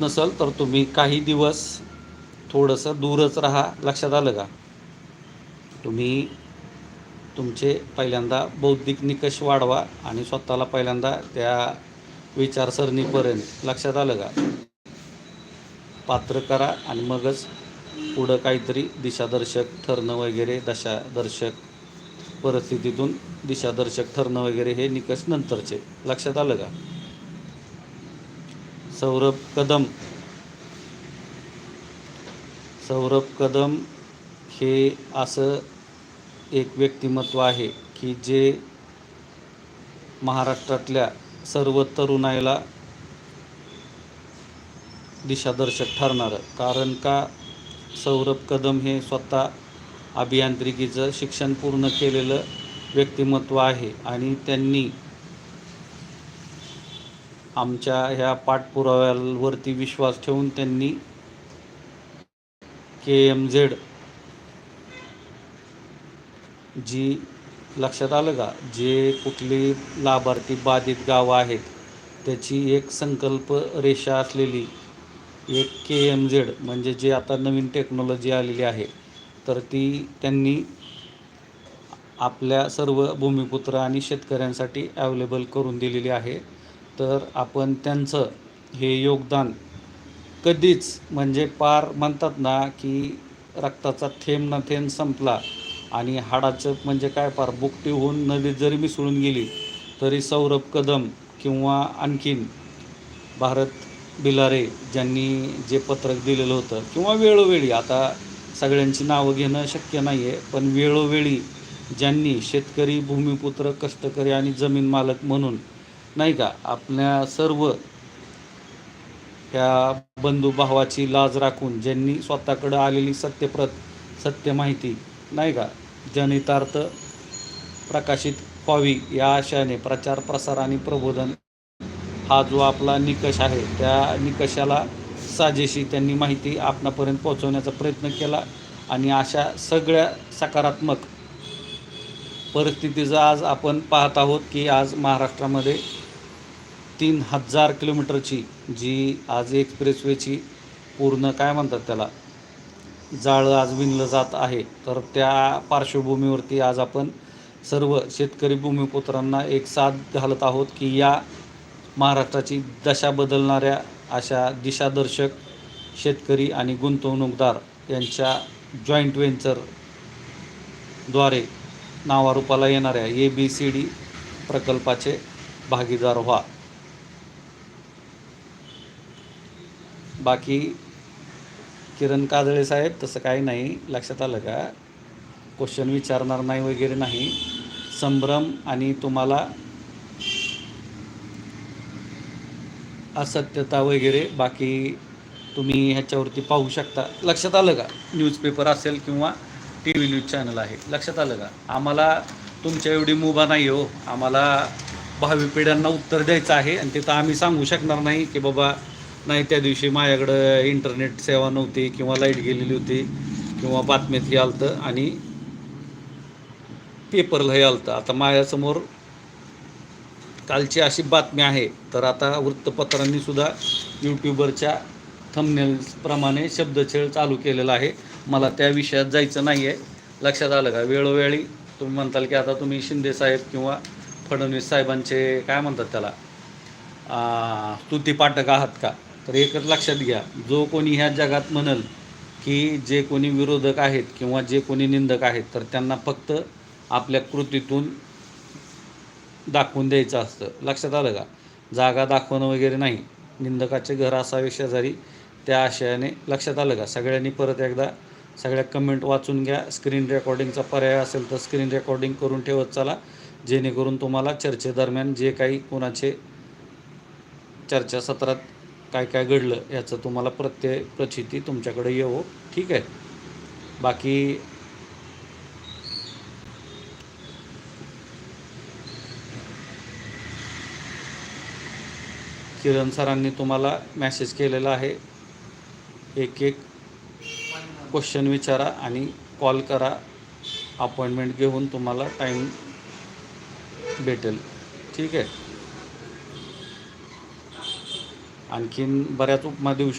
नसल तर तुम्ही काही दिवस थोडंसं दूरच राहा. लक्षात आलं का? तुम्ही तुमचे पहिल्यांदा बौद्धिक निकष वाढवा आणि स्वतःला पहिल्यांदा त्या विचारसरणीपर्यंत लक्षात आलं का? पात्र करा आणि मगच पुढं काहीतरी दिशादर्शक ठरणं वगैरे दशादर्शक परिस्थितीतून दिशादर्शक ठरणं वगैरे हे निकष नंतरचे. लक्षात आलं का? सौरभ कदम. सौरभ कदम हे असं एक व्यक्तिमत्व आहे की जे महाराष्ट्रातल्या सर्व तरुणाईला दिशादर्शक ठरणारं. कारण का सौरभ कदम हे स्वतः अभियांत्रिकीचं शिक्षण पूर्ण केलेलं व्यक्तिमत्व आहे आणि त्यांनी आमच्या ह्या पाठपुराव्यावरती विश्वास ठेवून त्यांनी के एम झेड जी लक्षात आलं का? जे कुठली लाभार्थी बाधित गावं आहेत त्याची एक संकल्प रेषा असलेली एक के एम झेड म्हणजे जे आता नवीन टेक्नॉलॉजी आलेली आहे तर ती त्यांनी आपल्या सर्व भूमिपुत्र आणि शेतकऱ्यांसाठी ॲवेलेबल करून दिलेली आहे. तर आपण त्यांचं हे योगदान कधीच म्हणजे पार म्हणतात ना की रक्ताचा थेंब न थेंब संपला आणि हाडाचं म्हणजे काय पार बुकटी होऊन नदीत जरी मिसळून गेली तरी सौरभ कदम किंवा आणखीन भारत बिलारे ज्यांनी जे पत्रक दिलेलं होतं किंवा वेळोवेळी आता सगळ्यांची नावं घेणं शक्य नाही आहे पण वेळोवेळी ज्यांनी शेतकरी भूमिपुत्र कष्टकरी आणि जमीन मालक म्हणून नाही का? आपल्या सर्व ह्या बंधुभावाची लाज राखून ज्यांनी स्वतःकडं आलेली सत्यप्रत सत्य माहिती नाही का? जनितार्थ प्रकाशित व्हावी या आशयाने प्रचार प्रसार आणि प्रबोधन हा जो आपला निकष आहे त्या निकषाला साजेशी त्यांनी माहिती आपणापर्यंत पोहोचवण्याचा प्रयत्न केला आणि अशा सगळ्या सकारात्मक परिस्थितीचा आज आपण पाहत आहोत की आज महाराष्ट्रामध्ये तीन हजार किलोमीटरची जी आज एक्सप्रेसवेची पूर्ण काय म्हणतात त्याला जाळं आज विणलं जात आहे तर त्या पार्श्वभूमीवरती आज आपण सर्व शेतकरी भूमिपुत्रांना एक साथ घालत आहोत की या महाराष्ट्राची दशा बदलणाऱ्या अशा दिशादर्शक शेतकरी आणि गुंतवणूकदार यांच्या जॉईंट व्हेंचरद्वारे नावारूपाला येणाऱ्या ए बी सी डी प्रकल्पाचे भागीदार व्हा. बाकी किरण काजळे साहेब तसं काही नाही. लक्षात आलं का? क्वेश्चन विचारणार नाही वगैरे नाही. संभ्रम आणि तुम्हाला असत्यता वगैरे बाकी तुम्ही ह्याच्यावरती पाहू शकता. लक्षात आलं का? न्यूजपेपर असेल किंवा टी व्ही न्यूज चॅनल आहे. लक्षात आलं का? आम्हाला तुमच्या एवढी मुभा नाही हो. आम्हाला भावी पिढ्यांना उत्तर द्यायचं आहे आणि तिथं आम्ही सांगू शकणार नाही की बाबा नाही त्या दिवशी माझ्याकडं इंटरनेट सेवा नव्हती किंवा लाइट गेलेली होती किंवा बातमीत हे आलतं आणि पेपरला हे आलतं. आता माझ्यासमोर कालची अशी बातमी आहे. तर आता वृत्तपत्रांनी सुद्धा यूट्यूबरच्या थमनेल्सप्रमाणे शब्दछेळ चालू केलेला आहे. मला त्या विषयात जायचं नाही आहे लक्षात आलं का? वेळोवेळी तुम्ही म्हणताल की आता तुम्ही शिंदे साहेब किंवा फडणवीस साहेबांचे काय म्हणतात त्याला? स्तुतीपाठक आहात का? तर एकच लक्षात घ्या जो कोणी ह्या जगात म्हणल की जे कोणी विरोधक आहेत किंवा जे कोणी निंदक आहेत तर त्यांना फक्त आपल्या कृतीतून दाखवून द्यायचं असतं. लक्षात आलं का? जागा दाखवणं वगैरे नाही. निंदकाचे घर असावे शेजारी त्या आशयाने लक्षात आलं का? सगळ्यांनी परत एकदा सगळ्या कमेंट वाचून घ्या. स्क्रीन रेकॉर्डिंगचा पर्याय असेल तर स्क्रीन रेकॉर्डिंग करून ठेवत चला. जेणेकरून तुम्हाला चर्चेदरम्यान जे काही कोणाचे चर्चासत्रात काय काय घडलं याचं तुम्हाला प्रत्यय प्रचिती तुमच्याकडे येवो. ठीक आहे? बाकी किरण सरांनी तुम्हाला मॅसेज केलेला आहे. एक एक क्वेश्चन विचारा आणि कॉल करा. अपॉइंटमेंट घेऊन तुम्हाला टाईम भेटेल. ठीक आहे? आणखीन बऱ्याच उपमा देऊ शकतो.